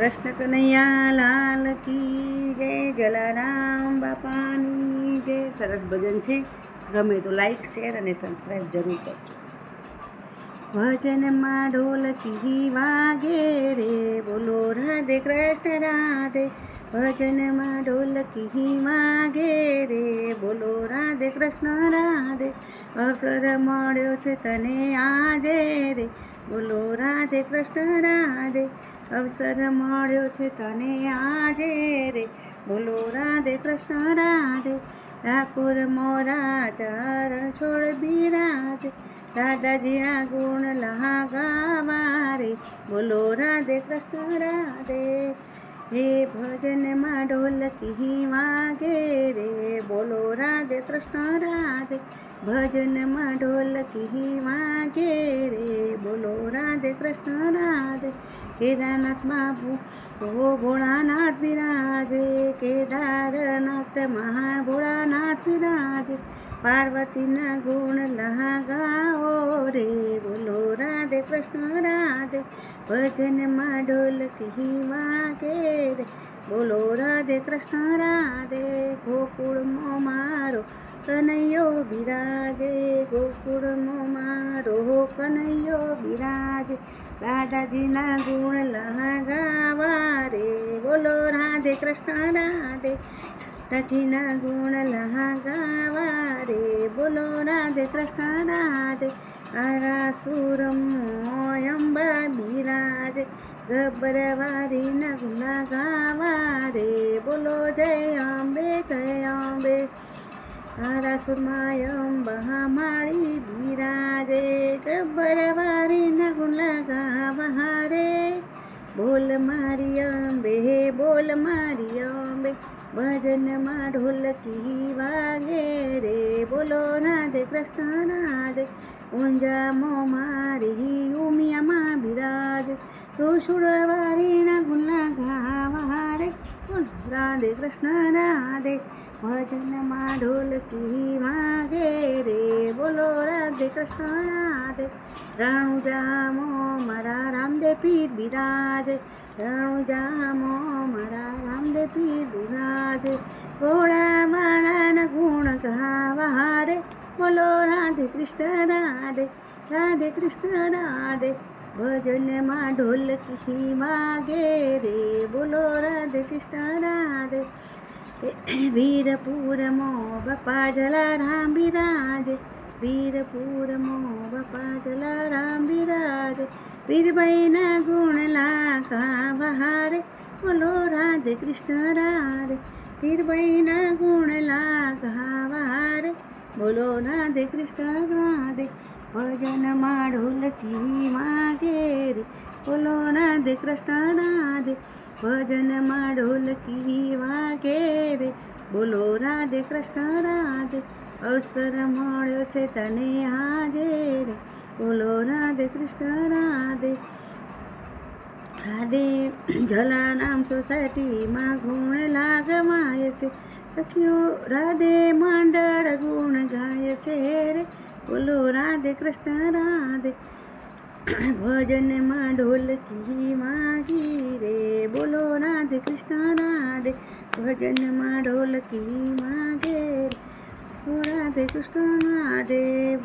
કૃષ્ણ કનૈયા લાલ કી જય જલારામ બાપાની જય. સરસ ભજન છે. ગમે તો લાઈક શેર અને સબસ્ક્રાઈબ જરૂર કરજો. ભજનમાં ઢોલકી વાગે રે. બોલો રાધે કૃષ્ણ, રાધે. ભજનમાં ઢોલકી વાગે રે. બોલો રાધે કૃષ્ણ, રાધે. અવસર મળ્યો છે તને આજે રે. બોલો રાધે કૃષ્ણ, રાધે. અવસર મળ્યો છે તને આજે રે. બોલો રાધે કૃષ્ણ, રાધે. ઠાકુર મોરા ચરણ છોડ બિરાજ. દાદાજીના ગુણ લહાગાવા રે બોલો રાધે કૃષ્ણ, રાધે. હે ભજનમાં ઢોલકી વાગે રે, બોલો રાધે કૃષ્ણ, રાધે. ભજનમાં ઢોલકી વાગે રે, બોલો રાધે કૃષ્ણ, રાધે. કેદારનાથમાં ઓ ભોળાનાથ બિરાજે. કેદારનાથ મહાભોળાનાથ બિરાજે. પાર્વતીના ગુણ લહાગાઓ રે, બોલો રાધે કૃષ્ણ, રાધે. ભજનમાં ઢોલકી વાગે રે. બોલો રાધે કૃષ્ણ, રાધે ગોકુળમાં મારો કનૈયો બિરાજે. ગોકુળમાં મારો કનૈયો બિરાજે. દાદાજીના ગુણ લહાગાવા રે. બોલો રાધે કૃષ્ણ, રાધે દાદાજીના ગુણ લહાગાવા રે. બોલો રાધે કૃષ્ણ, રાધે આરાસુરમ અંબા બિરાજ ગબ્બરવારીના ગુના ગાવા રે બોલો જય અંબે જય અંબે આરાસુરમાં અંબા માળી બિરાજે ગબ્બરવારીના ગુના ગાવા રે બોલ મારી અંબે બોલ મારી અંબે ભજનમાં ઢોલકી વાગે બોલો રાધે કૃષ્ણ, રાધે. મો મારી ઉમિયામાં બિરાજ. ઋષુડવારીના ગુલા ગાવા રે રાધે કૃષ્ણ, રાધે. ભજનમાં ઢોલકી માગે રે. બોલો રાધે કૃષ્ણ, રાધે. રણુજામો મારા રામદેવ પીર બિરાજ. રણુજામો મારા રામદેવ પીર બિરાજ. ઘોડા કૃષ્ણ રાધે રાધે કૃષ્ણ રાધે ભજનમાં ઢોલકી વાગે રે, બોલો રાધે કૃષ્ણ રાધે. વીરપુરમો બાપા જલારામ બિરાજ વીરપુરમો બાપા જલારામ બિરાજ, વીરભાઈના ગુણ લાખા બહારે બોલો રાધે કૃષ્ણ રાધે, વીરભાઈના ગુણ લાખા વહારે બોલો રાધે કૃષ્ણ રાધે ભજનમાં ઢોલકી માગે રે? બોલો રાધે કૃષ્ણ રાધે ભજનમાં ઢોલકી વાગે રે? બોલો રાધે કૃષ્ણ રાધે અવસર મળ્યો છે તને આજે રે? બોલો રાધે કૃષ્ણ રાધે રાધે જલારામ સોસાયટીમાં ગુણ લાગવાય છે. સખીઓ રાધે માંડળ ગુણ ગાય છે રે. બોલો રાધે કૃષ્ણ, રાધે. ભજનમાં ઢોલકી માગી રે. બોલો રાધે કૃષ્ણ, રાધે. ભજનમાં ઢોલકી માગે રે. રાધે કૃષ્ણ, રાધે.